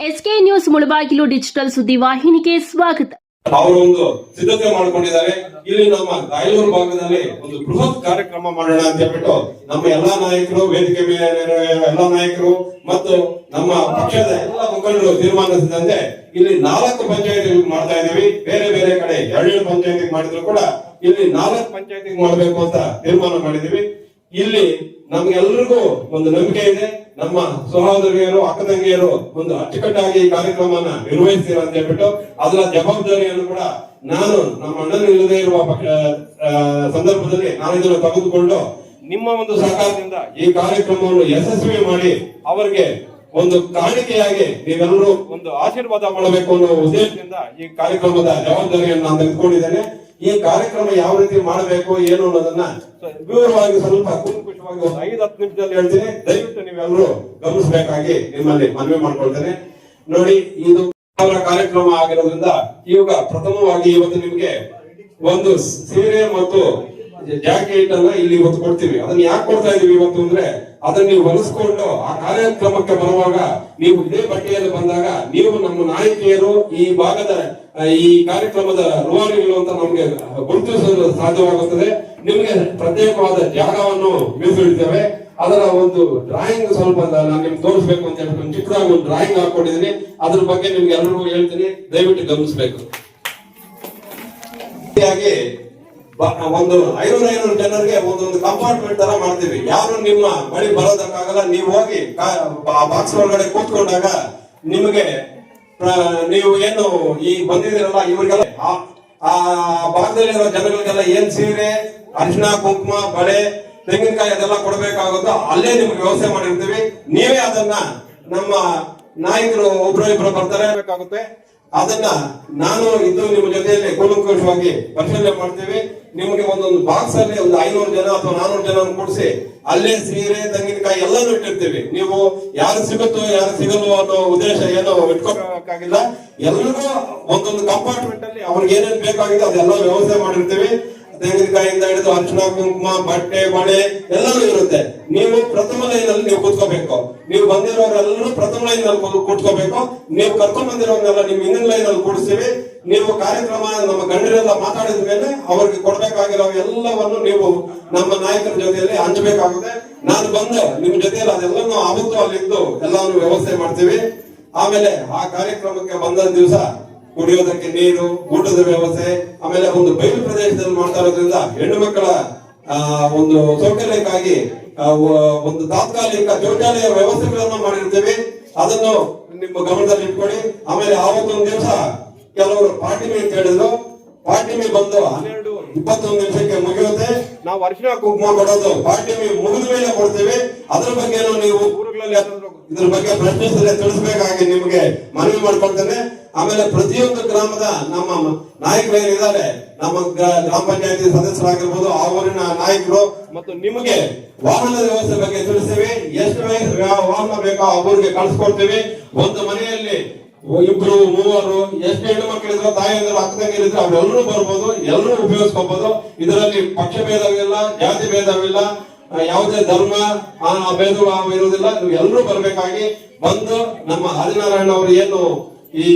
SK news Mulbagal digital ಸುದ್ದಿ ವಾಹಿನಿಗೆ ಸ್ವಾಗತ. ಅವರು ಒಂದು ಸಿದ್ಧತೆ ಮಾಡಿಕೊಂಡಿದ್ದಾರೆ. ಇಲ್ಲಿ ನಮ್ಮ ರಾಯಲೂರು ಭಾಗದಲ್ಲಿ ಒಂದು ಬೃಹತ್ ಕಾರ್ಯಕ್ರಮ ಮಾಡೋಣ ಅಂತ ಹೇಳ್ಬಿಟ್ಟು ನಮ್ಮ ಎಲ್ಲಾ ನಾಯಕರು, ವೇದಿಕೆ ಮೇಲೆ ಎಲ್ಲಾ ನಾಯಕರು ಮತ್ತು ನಮ್ಮ ಪಕ್ಷದ ಎಲ್ಲ ಮುಖಂಡರು ತೀರ್ಮಾನಿಸಿದಂತೆ ಇಲ್ಲಿ ನಾಲ್ಕು ಪಂಚಾಯತಿ ಮಾಡ್ತಾ ಇದೀವಿ ಬೇರೆ ಬೇರೆ ಕಡೆ ಎರಡೇಳು ಪಂಚಾಯತಿ ಮಾಡಿದ್ರು ಕೂಡ ಇಲ್ಲಿ ನಾಲ್ಕು ಪಂಚಾಯತಿ ಮಾಡಬೇಕು ಅಂತ ತೀರ್ಮಾನ ಮಾಡಿದೀವಿ ಇಲ್ಲಿ ನಮ್ಗೆಲ್ರಿಗೂ ಒಂದು ನಂಬಿಕೆ ಇದೆ. ನಮ್ಮ ಸಹೋದರಿಯರು, ಅಕ್ಕ ತಂಗಿಯರು ಒಂದು ಅಚ್ಚುಕಟ್ಟಾಗಿ ಈ ಕಾರ್ಯಕ್ರಮನ ನಿರ್ವಹಿಸ್ತೀರ ಅಂತ ಹೇಳ್ಬಿಟ್ಟು, ಅದರ ಜವಾಬ್ದಾರಿಯನ್ನು ಕೂಡ ನಾನು ನಮ್ಮ ಅಣ್ಣನ ಇಲ್ಲದೆ ಇರುವ ಸಂದರ್ಭದಲ್ಲಿ ನಾನು ಇದನ್ನು ತೆಗೆದುಕೊಂಡು ನಿಮ್ಮ ಒಂದು ಸಹಕಾರದಿಂದ ಈ ಕಾರ್ಯಕ್ರಮವನ್ನು ಯಶಸ್ವಿ ಮಾಡಿ ಅವರಿಗೆ ಒಂದು ಕಾಣಿಕೆಯಾಗಿ ನೀವೆಲ್ಲರೂ ಒಂದು ಆಶೀರ್ವಾದ ಮಾಡಬೇಕು ಅನ್ನೋ ಉದ್ದೇಶದಿಂದ ಈ ಕಾರ್ಯಕ್ರಮದ ಜವಾಬ್ದಾರಿಯನ್ನು ನಾನು ತೆಗೆದುಕೊಂಡಿದ್ದೇನೆ. ಈ ಕಾರ್ಯಕ್ರಮ ಯಾವ ರೀತಿ ಮಾಡಬೇಕು, ಏನು ಅನ್ನೋದನ್ನ ವಿವರವಾಗಿ ಸ್ವಲ್ಪ ಕೂಲಂಕುಷವಾಗಿ ಒಂದು ಐದು ಹತ್ತು ನಿಮಿಷದಲ್ಲಿ ಹೇಳ್ತೀನಿ. ದಯವಿಟ್ಟು ನೀವೆಲ್ಲರೂ ಗಮನಿಸಬೇಕಾಗಿ ನಿಮ್ಮಲ್ಲಿ ಮನವಿ ಮಾಡ್ಕೊಳ್ತೇನೆ. ನೋಡಿ, ಇದು ಕಾರ್ಯಕ್ರಮ ಆಗಿರೋದ್ರಿಂದ ಇವಾಗ ಪ್ರಥಮವಾಗಿ ಇವತ್ತು ನಿಮ್ಗೆ ಒಂದು ಸೀರೆ ಮತ್ತು ಜಾಕೆಟ್ ಅನ್ನ ಇಲ್ಲಿ ಇವತ್ತು ಕೊಡ್ತೀವಿ. ಅದನ್ನ ಯಾಕೆ ಕೊಡ್ತಾ ಇದೀವಿ ಇವತ್ತು ಅಂದ್ರೆ, ಅದನ್ನ ನೀವು ಹೊಲಿಸ್ಕೊಂಡು ಆ ಕಾರ್ಯಕ್ರಮಕ್ಕೆ ಬರುವಾಗ ನೀವು ಇದೇ ಬಟ್ಟೆಯಲ್ಲಿ ಬಂದಾಗ ನೀವು ನಮ್ಮ ನಾಯಕಿಯರು ಈ ಭಾಗದ ಈ ಕಾರ್ಯಕ್ರಮದ ರೂವಾರಿಗಳು ಅಂತ ನಮ್ಗೆ ಗುರುತಿಸಲು ಸಾಧ್ಯವಾಗುತ್ತದೆ. ನಿಮ್ಗೆ ಪ್ರತ್ಯೇಕವಾದ ಜಾಗವನ್ನು ಮೀಸಲಿಡ್ತೇವೆ. ಅದರ ಒಂದು ಡ್ರಾಯಿಂಗ್ ಸ್ವಲ್ಪ ನಾನು ನಿಮ್ಗೆ ತೋರಿಸ್ಬೇಕು ಅಂತ ಹೇಳಿ ಒಂದು ಚಿಕ್ಕದಾಗಿ ಒಂದು ಡ್ರಾಯಿಂಗ್ ಹಾಕೊಂಡಿದ್ದೀನಿ ಅದ್ರ ಬಗ್ಗೆ ನಿಮ್ಗೆ ಎಲ್ಲರಿಗೂ ಹೇಳ್ತೀನಿ. ದಯವಿಟ್ಟು ಗಮನಿಸಬೇಕು. ಒಂದು ಐನೂರ, ಐನೂರು ಜನರಿಗೆ ಒಂದೊಂದು ಕಂಪಾರ್ಟ್ಮೆಂಟ್ ತರ ಮಾಡ್ತೀವಿ. ಯಾರು ನಿಮ್ಮ ಬಳಿ ಬರೋದಕ್ಕಾಗಲ್ಲ, ನೀವು ಹೋಗಿ ಬಾಕ್ಸ್ ಒಳಗಡೆ ಕೂತ್ಕೊಂಡಾಗ ನಿಮಗೆ ನೀವು ಏನು ಈ ಬಂದಿದ್ದೀರಲ್ಲ, ಇವರಿಗೆಲ್ಲ, ಆ- ಆ ಭಾಗದಲ್ಲಿರೋ ಜನಗಳಿಗೆಲ್ಲ ಏನ್ ಸೀರೆ ಅರಿಶಿನ ಕುಂಕುಮ, ಬಳೆ, ತೆಂಗಿನಕಾಯಿ ಅದೆಲ್ಲ ಕೊಡಬೇಕಾಗುತ್ತೋ, ಅಲ್ಲೇ ನಿಮ್ಗೆ ವ್ಯವಸ್ಥೆ ಮಾಡಿರ್ತೀವಿ. ನೀವೇ ಅದನ್ನ ನಮ್ಮ ನಾಯಕರು, ಒಬ್ರು ಇಬ್ರು ಬರ್ತಾರೆ, ಬೇಕಾಗುತ್ತೆ. ಅದನ್ನ ನಾನು ಇದು ನಿಮ್ಮ ಜೊತೆಯಲ್ಲಿ ಕೂಲಂಕುಷವಾಗಿ ಪರಿಶೀಲನೆ ಮಾಡ್ತೇವೆ. ನಿಮಗೆ ಒಂದೊಂದು ಬಾಕ್ಸ್ ಅಲ್ಲಿ ಒಂದು ಐನೂರು ಜನ ಅಥವಾ ನಾನೂರು ಜನ ಕೂಡಿಸಿ ಅಲ್ಲೇ ಸೀರೆ, ತೆಂಗಿನಕಾಯಿ ಎಲ್ಲಾನು ಇಟ್ಟಿರ್ತೀವಿ. ನೀವು ಯಾರು ಸಿಗುತ್ತೋ, ಯಾರು ಸಿಗಲ್ವೋ ಅನ್ನೋ ಉದ್ದೇಶ ಏನೋ ಇಟ್ಕೋಬೇಕಾಗಿಲ್ಲ ಎಲ್ಲರಿಗೂ ಒಂದೊಂದು ಕಂಪಾರ್ಟ್ಮೆಂಟ್ ಅಲ್ಲಿ ಅವ್ರಿಗೆ ಏನೇನು ಬೇಕಾಗಿದೆ ಅದೆಲ್ಲ ವ್ಯವಸ್ಥೆ ಮಾಡಿರ್ತೀವಿ. ತೆಂಗಿನಕಾಯಿಂದ ಹಿಡಿದು ಅರ್ಚನಾ ಕುಂಕುಮ, ಬಟ್ಟೆ, ಬಳೆ ಎಲ್ಲಾನು ಇರುತ್ತೆ. ನೀವು ಪ್ರಥಮ ಲೈನ್ ಅಲ್ಲಿ ನೀವು ಕೂತ್ಕೋಬೇಕು. ನೀವು ಬಂದಿರೋರೆಲ್ಲರೂ ಪ್ರಥಮ ಲೈನ್ ಅಲ್ಲಿ ಕೂತ್- ಕೂತ್ಕೋಬೇಕು. ನೀವು ಕರ್ಕೊಂಡ್ ಬಂದಿರೋರ್ನೆಲ್ಲ ನಿಮ್ ಹಿಂದಿನ ಲೈನ್ ಅಲ್ಲಿ ಕೂಡಿಸ್ತೀವಿ. ನೀವು ಕಾರ್ಯಕ್ರಮ, ನಮ್ಮ ಗಣ್ಯರೆಲ್ಲ ಮಾತಾಡಿದ ಮೇಲೆ ಅವ್ರಿಗೆ ಕೊಡ್ಬೇಕಾಗಿರೋ ಎಲ್ಲವನ್ನು ನೀವು ನಮ್ಮ ನಾಯಕರ ಜೊತೆಯಲ್ಲಿ ಹಂಚಬೇಕಾಗುತ್ತೆ. ನಾನು ಬಂದು ನಿಮ್ ಜೊತೆಯಲ್ಲಿ ಅದೆಲ್ಲನೂ ಆವತ್ತು ಅಲ್ಲಿದ್ದು ಎಲ್ಲಾನು ವ್ಯವಸ್ಥೆ ಮಾಡ್ತೀವಿ. ಆಮೇಲೆ ಆ ಕಾರ್ಯಕ್ರಮಕ್ಕೆ ಬಂದ ದಿವಸ ಕುಡಿಯೋದಕ್ಕೆ ನೀರು, ಊಟದ ವ್ಯವಸ್ಥೆ, ಆಮೇಲೆ ಒಂದು ಬಯಲು ಪ್ರದೇಶದಲ್ಲಿ ಮಾಡ್ತಾ ಇರೋದ್ರಿಂದ ಹೆಣ್ಣು ಮಕ್ಕಳ ಒಂದು ಸೌಕರ್ಯಕ್ಕಾಗಿ ಒಂದು ತಾತ್ಕಾಲಿಕ ಶೌಚಾಲಯ ವ್ಯವಸ್ಥೆಗಳನ್ನು ಮಾಡಿರ್ತೇವೆ. ಅದನ್ನು ನಿಮ್ಮ ಗಮನದಲ್ಲಿ ಇಟ್ಕೊಳ್ಳಿ. ಆಮೇಲೆ ಆವತ್ತೊಂದು ದಿವಸ ಕೆಲವರು ಪಾರ್ಟಿಮಿ ಅಂತ ಹೇಳಿದ್ರು. ಪಾರ್ಟಿಮಿ ಬಂದು ಹನ್ನೆರಡು ಇಪ್ಪತ್ತೊಂದು ನಿಮಿಷಕ್ಕೆ ಮುಗಿಯುತ್ತೆ. ನಾವು ಅರ್ಶಿನ ಕುಂಕುಮ ಕೊಡೋದು. ಪಾರ್ಟಿಮಿ ಮುಗಿದ ಮೇಲೆ ಕೊಡ್ತೇವೆ. ಅದ್ರ ಬಗ್ಗೆ ನೀವು ಊರುಗಳಲ್ಲಿ ಇದ್ರ ಬಗ್ಗೆ ಪ್ರಶ್ನಿಸಿದ್ರೆ ತಿಳಿಸ್ಬೇಕಾಗಿ ನಿಮಗೆ ಮನವಿ ಮಾಡ್ಕೊಳ್ತೇನೆ. ಆಮೇಲೆ ಪ್ರತಿಯೊಂದು ಗ್ರಾಮದ ನಮ್ಮ ನಾಯಕರು ಏನಿದ್ದಾರೆ, ನಮ್ಮ ಗ್ರಾ- ಗ್ರಾಮ ಪಂಚಾಯತಿ ಸದಸ್ಯರಾಗಿರ್ಬೋದು, ಆ ಊರಿನ ನಾಯಕರು ಮತ್ತು ನಿಮಗೆ ವಾಹನದ ವ್ಯವಸ್ಥೆ ಬಗ್ಗೆ ತಿಳಿಸ್ತೇವೆ. ಎಷ್ಟು ವಾಹನ ಬೇಕೋ ಆ ಊರಿಗೆ ಕಳಿಸ್ಕೊಡ್ತೇವೆ. ಒಂದು ಮನೆಯಲ್ಲಿ ಇಬ್ರು, ಮೂವರು, ಎಷ್ಟು ಹೆಣ್ಣು ಮಕ್ಕಳಿದ್ರು, ತಾಯಿಯಂದ್ರು ಅಕ್ಕ ತಂಗಿರಿದ್ರು ಅವರೆಲ್ಲರೂ ಬರ್ಬೋದು, ಎಲ್ಲರೂ ಉಪಯೋಗಿಸ್ಕೋಬಹುದು ಇದರಲ್ಲಿ ಪಕ್ಷ ಭೇದವಿಲ್ಲ, ಜಾತಿ ಭೇದವಿಲ್ಲ, ಯಾವುದೇ ಧರ್ಮ ಭೇದಭಾವ ಇರುವುದಿಲ್ಲ. ನೀವು ಎಲ್ಲರೂ ಬರಬೇಕಾಗಿ ಬಂದು ನಮ್ಮ ಹರಿನಾರಾಯಣ ಅವರು ಏನು ಈ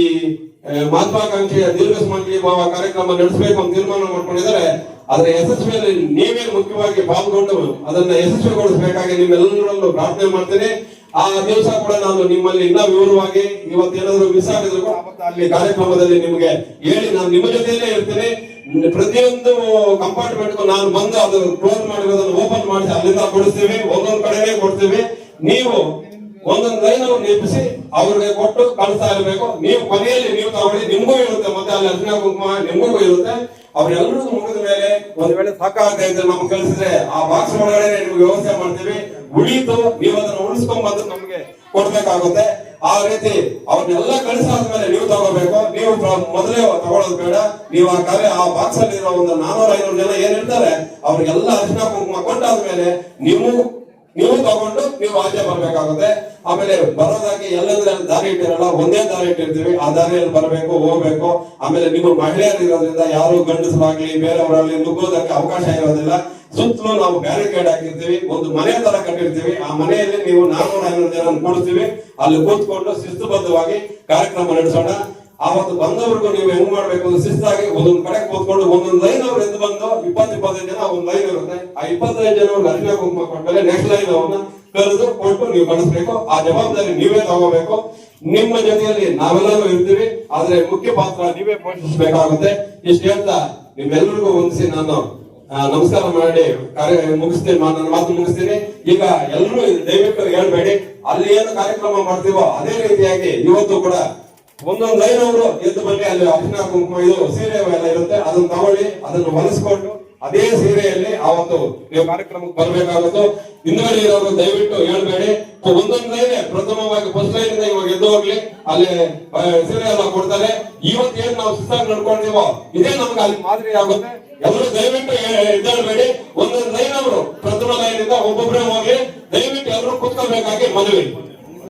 ಮಹತ್ವಾಕಾಂಕ್ಷೆಯ ದೀರ್ಘ ಸಮಾಜಿ ಭಾವ ಕಾರ್ಯಕ್ರಮ ನಡೆಸಬೇಕು ಅಂತ ತೀರ್ಮಾನ ಮಾಡ್ಕೊಂಡಿದ್ದಾರೆ. ಅದರ ಯಶಸ್ವಿಯಲ್ಲಿ ನೀವೇ ಮುಖ್ಯವಾಗಿ ಪಾಲ್ಗೊಂಡು ಅದನ್ನ ಯಶಸ್ವಿಗೊಳಿಸಬೇಕಾಗಿ ನಿಮ್ಮೆಲ್ಲರಲ್ಲೂ ಪ್ರಾರ್ಥನೆ ಮಾಡ್ತೇನೆ. ಆ ದಿವಸ ಕೂಡ ನಾನು ನಿಮ್ಮಲ್ಲಿ ಇನ್ನ ವಿವರವಾಗಿ ಇವತ್ತೇನಾದ್ರು ಮಿಸ್ ಆಗಿದ್ರು ಅಲ್ಲಿ ಕಾರ್ಯಕ್ರಮದಲ್ಲಿ ನಿಮಗೆ ಹೇಳಿ ನಾನು ನಿಮ್ಮ ಜೊತೆಯಲ್ಲೇ ಇರ್ತೇನೆ. ಪ್ರತಿಯೊಂದು ಕಂಪಾರ್ಟ್ಮೆಂಟ್ ನಾನು ಬಂದು ಅದನ್ನು ಕ್ಲೋಸ್ ಮಾಡಿರೋದನ್ನು ಓಪನ್ ಮಾಡಿಸಿ ಅಲ್ಲಿಂದ ಕೊಡಿಸ್ತೀವಿ, ಒಂದೊಂದು ಕಡೆನೇ ಕೊಡ್ತೀವಿ. ನೀವು ಒಂದೊಂದು ಲೈನ್ ನಿರ್ಮಿಸಿ ಅವ್ರಿಗೆ ಕೊಟ್ಟು ಕಳಿಸ್ತಾ ಇರಬೇಕು. ನೀವು ಕೊನೆಯಲ್ಲಿ ನೀವು ತಗೊಳ್ಳಿ. ನಿಮ್ಗೂ ಇರುತ್ತೆ ಮತ್ತೆ ಅಲ್ಲಿ ಅರ್ಜುನ ಕುಂಕುಮ, ನಿಮ್ಗೂ ಇರುತ್ತೆ. ಅವ್ರೆಲ್ಲರೂ ಮುಗಿದ ಮೇಲೆ ಒಂದ್ ವೇಳೆ ಸಾಕಾಗ್ತಾ ಇದ್ರೆ ನಮ್ಗೆ ಕಳಿಸಿದ್ರೆ ಆ ಬಾಕ್ಸ್ ಒಳಗಡೆ ನಿಮ್ಗೆ ವ್ಯವಸ್ಥೆ ಮಾಡ್ತೀವಿ. ಉಳಿತು ನೀವು ಅದನ್ನ ಉಳಿಸ್ಕೊಂಡ್ ಬಂದು ನಮ್ಗೆ ಕೊಡ್ಬೇಕಾಗುತ್ತೆ. ಆ ರೀತಿ ಅವ್ರನ್ನೆಲ್ಲ ಕಳಿಸಾದ್ಮೇಲೆ ನೀವು ತಗೋಬೇಕು. ನೀವು ಮೊದಲೇ ತಗೊಳ್ಳೋದು ಬೇಡ. ನೀವು ಆ ಕಾರ್ಯ ಆ ಬಾಕ್ಸ್ ಅಲ್ಲಿ ಇರೋ ಒಂದು ನಾನೂರ ಐನೂರು ಜನ ಏನ್ ಇರ್ತಾರೆ ಅವ್ರಿಗೆಲ್ಲ ಅರಿಶಿನ ಕುಂಕುಮ ಕೊಟ್ಟಾದ್ಮೇಲೆ ನೀವು ನೀವು ತಗೊಂಡು ನೀವು ಆಚೆ ಬರ್ಬೇಕಾಗುತ್ತೆ. ಆಮೇಲೆ ಬರೋದಾಗಿ ಎಲ್ಲಂದ್ರೆ ದಾರಿ ಇಟ್ಟಿರಲ್ಲ, ಒಂದೇ ದಾರಿ ಇಟ್ಟಿರ್ತೀವಿ. ಆ ದಾರಿಯಲ್ಲಿ ಬರಬೇಕು, ಹೋಗ್ಬೇಕು. ಆಮೇಲೆ ನಿಮ್ಮ ಮಹಿಳೆಯರು ಇರೋದ್ರಿಂದ ಯಾರು ಗಂಡಸರಾಗ್ಲಿ, ಬೇರೆಯವರಾಗ್ಲಿ ನುಗ್ಗೋದಕ್ಕೆ ಅವಕಾಶ ಇರೋದಿಲ್ಲ. ಸುತ್ತಲೂ ನಾವು ಬ್ಯಾರಿಕೇಡ್ ಹಾಕಿರ್ತೀವಿ. ಒಂದು ಮನೆ ತರ ಕಟ್ಟಿರ್ತೀವಿ. ಆ ಮನೆಯಲ್ಲಿ ನೀವು ನಾನು ಐನೂರು ಜನ ಕೂಡಿಸ್ತೀವಿ. ಅಲ್ಲಿ ಕೂತ್ಕೊಂಡು ಶಿಸ್ತುಬದ್ಧವಾಗಿ ಕಾರ್ಯಕ್ರಮ ನಡೆಸೋಣ. ಆವತ್ತು ಬಂದವ್ರಿಗೂ ನೀವು ಹೆಂಗ್ ಮಾಡ್ಬೇಕು ಶಿಸ್ತಾಗಿ ಒಂದೊಂದ್ ಕಡೆ ಕೂತ್ಕೊಂಡು ಒಂದೊಂದ್ ಲೈನ್ ಅವ್ರು ಎದ್ದು ಬಂದು ಇಪ್ಪತ್ತು ಇಪ್ಪತ್ತೈದು ಜನ ಅರಿಶಿನ ಕುಂಕುಮ ಕೊಟ್ಮೇಲೆ ನೆಕ್ಸ್ಟ್ ಲೈನ್ ಅವ್ರನ್ನ ಕರೆದು ಕೊಟ್ಟು ನೀವು ಕಳಿಸ್ಬೇಕು. ಆ ಜವಾಬ್ದಾರಿ ನೀವೇ ತಗೋಬೇಕು. ನಿಮ್ಮ ಜೊತೆಯಲ್ಲಿ ನಾವೆಲ್ಲರೂ ಇರ್ತೀವಿ. ಆದ್ರೆ ಮುಖ್ಯ ಪಾತ್ರ ನೀವೇ ಪೋಷಿಸಬೇಕಾಗುತ್ತೆ. ಇಷ್ಟು ಹೇಳ್ತಾ ನಿಮ್ಮೆಲ್ಲರಿಗೂ ಹೊಂದಿಸಿ ನಾನು ನಮಸ್ಕಾರ ಮಾಡಿ ಕಾರ್ಯ, ಮುಗಿಸ್ತೀನಿ ನನ್ನ ಮಾತು ಮುಗಿಸ್ತೀನಿ. ಈಗ ಎಲ್ಲರೂ ದಯವಿಟ್ಟು ಹೇಳ್ಬೇಡಿ. ಅಲ್ಲಿ ಏನು ಕಾರ್ಯಕ್ರಮ ಮಾಡ್ತೀವೋ ಅದೇ ರೀತಿಯಾಗಿ ಇವತ್ತು ಕೂಡ ಒಂದೊಂದು ಲೈನ್ ಅವರು ಎದ್ದು ಬನ್ನಿ ಅಲ್ಲಿ ಅಭಿನಯ ಕುಂಕುಮ ಇದು ಸೀರೆ ಎಲ್ಲ ಇರುತ್ತೆ. ಅದನ್ನ ತಗೊಳ್ಳಿ, ಅದನ್ನು ಹೊಲಿಸ್ಕೊಂಡು ಅದೇ ಸೀರೆಯಲ್ಲಿ ಅವತ್ತು ನೀವು ಕಾರ್ಯಕ್ರಮಕ್ಕೆ ಬರಬೇಕಾಗುತ್ತೆ ಹಿಂದ್ಗಡೆ ಇರೋರು ದಯವಿಟ್ಟು ಹೇಳ್ಬೇಡಿ. ಒಂದೊಂದ್ ಲೈನ್ ಪ್ರಥಮವಾಗಿ ಫಸ್ಟ್ ಲೈನ್ ಇವಾಗ ಎದ್ದು ಹೋಗ್ಲಿ. ಅಲ್ಲಿ ಸೀರೆ ಎಲ್ಲ ಕೊಡ್ತಾರೆ. ಇವತ್ತು ಏನ್ ನಾವು ಸುಸ್ತಾಗಿ ನಡ್ಕೊಂಡಿವೋ, ಇದೇ ನಮ್ಗೆ ಅಲ್ಲಿ ಮಾದರಿ ಆಗುತ್ತೆ. ಎಲ್ಲರೂ ದಯವಿಟ್ಟು ಎದ್ದೇಳ್ಬೇಡಿ ಒಂದೊಂದು ಲೈನ್ ಅವರು ಪ್ರಥಮ ಲೈನ್ ಇಂದ ಒಬ್ಬೊಬ್ಬರೇ ಹೋಗಿ ದಯವಿಟ್ಟು ಎಲ್ಲರೂ ಕುತ್ಕೋಬೇಕಾಗಿ ಮನವಿ.